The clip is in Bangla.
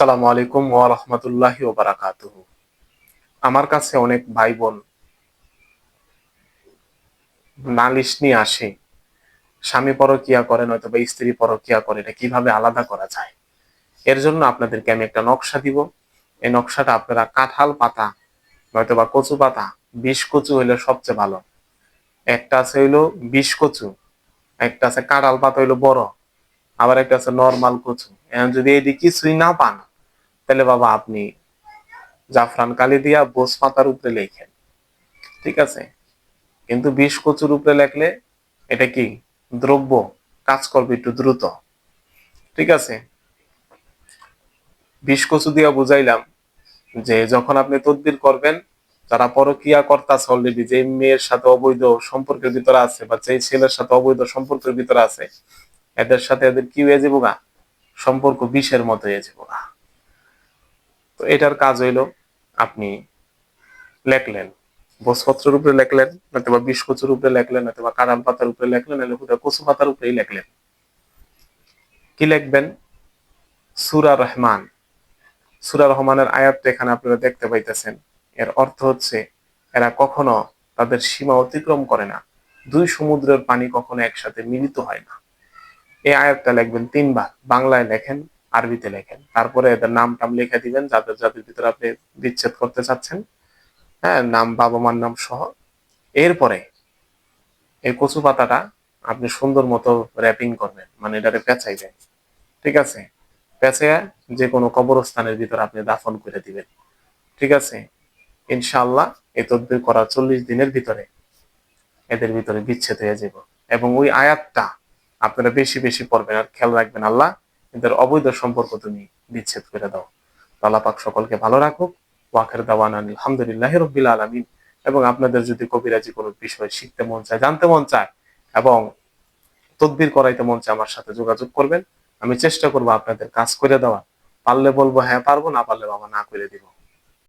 আসসালামু আলাইকুম ওয়া রাহমাতুল্লাহি ওয়া বারাকাতুহু। আমার কাছে অনেক ভাই বোন নালিশ নিয়ে আসে, স্বামী পরকিয়া করে নয়তো বা স্ত্রী পরকিয়া করে, এটা কীভাবে আলাদা করা যায়? এর জন্য আপনাদেরকে আমি একটা নকশা দিব। এই নকশাটা আপনারা কাঁঠাল পাতা নয়তো বা কচু পাতা, বিষ কচু হইলে সবচেয়ে ভালো। একটা আছে হইল বিষ কচু, একটা আছে কাঁঠাল পাতা হইল বড়, আবার একটা আছে নর্মাল কচু। এখন যদি এটি কিছুই না পান তাহলে বাবা আপনি জাফরান কালি দিয়া বোস পাতার উপরে লেখেন। ঠিক আছে? কিন্তু বিষ কচুর উপরে লেখলে এটা কি? দ্রব্য। কাজ করবে একটু দ্রুত। ঠিক আছে? বিষ কচু দিয়া বুঝাইলাম যে যখন আপনি তদবির করবেন, যারা পরকিয়া কর্তাছে অলরেডি যে মেয়ের সাথে অবৈধ সম্পর্কের ভিতরে আছে বা যে ছেলের সাথে অবৈধ সম্পর্কের ভিতরে আছে, এদের সাথে এদের কি হয়ে যাব সম্পর্ক বিষের মতো হয়ে যাব তো এটার কাজ হইল আপনি লেখলেন, বসপত্রের উপরে লেখলেন নয়তো বা বিষ উপরে লেখলেন নয়তো বা কাঁড়াল পাতার উপরে লেখলেন কচু পাতার উপরেই লেখলেন। কি লিখবেন? সুরা রহমান। সুরা রহমানের আয়াতটা এখানে আপনারা দেখতে পাইতেছেন। এর অর্থ হচ্ছে, এরা কখনো তাদের সীমা অতিক্রম করে না। দুই সমুদ্রের পানি কখনো একসাথে মিলিত হয় না। এই আয়াতটা লিখবেন তিনবার। বাংলায় লেখেন আরবিতে লেখেন। তারপরে এদের নাম টাম লিখে দিবেন, যাদের যাদের ভিতরে আপনি বিচ্ছেদ করতে চাচ্ছেন। হ্যাঁ নাম, বাবা, মার নাম সহ। এরপরে এই কচু পাতাটা আপনি সুন্দর মতো র্যাপিং করবেন মানে এটারে পেঁচাইবেন। ঠিক আছে? পেঁচাইয়া যে কোনো কবরস্থানের ভিতর আপনি দাফন করে দিবেন। ঠিক আছে? ইনশাআল্লাহ এই তদবির করা চল্লিশ দিনের ভিতরে এদের ভিতরে বিচ্ছেদ হয়ে যাব। এবং ওই আয়াতটা আপনারা বেশি বেশি পড়বেন আর খেয়াল রাখবেন, আল্লাহ এদের অবৈধ সম্পর্ক তুমি বিচ্ছেদ করে দাও। পাক সকলকে ভালো রাখুক। ওয়াখের দাওয়ান আলহামদুলিল্লাহ রব্বিল আলমিন। এবং আপনাদের যদি কবিরাজি কোনো বিষয় শিখতে মন চায়, জানতে মন চায় এবং তদবির করাইতে মন চায়, আমার সাথে যোগাযোগ করবেন। আমি চেষ্টা করব আপনাদের কাজ করে দেওয়া পারলে বলব হ্যাঁ পারব, না পারলে বাবা না করে দিব।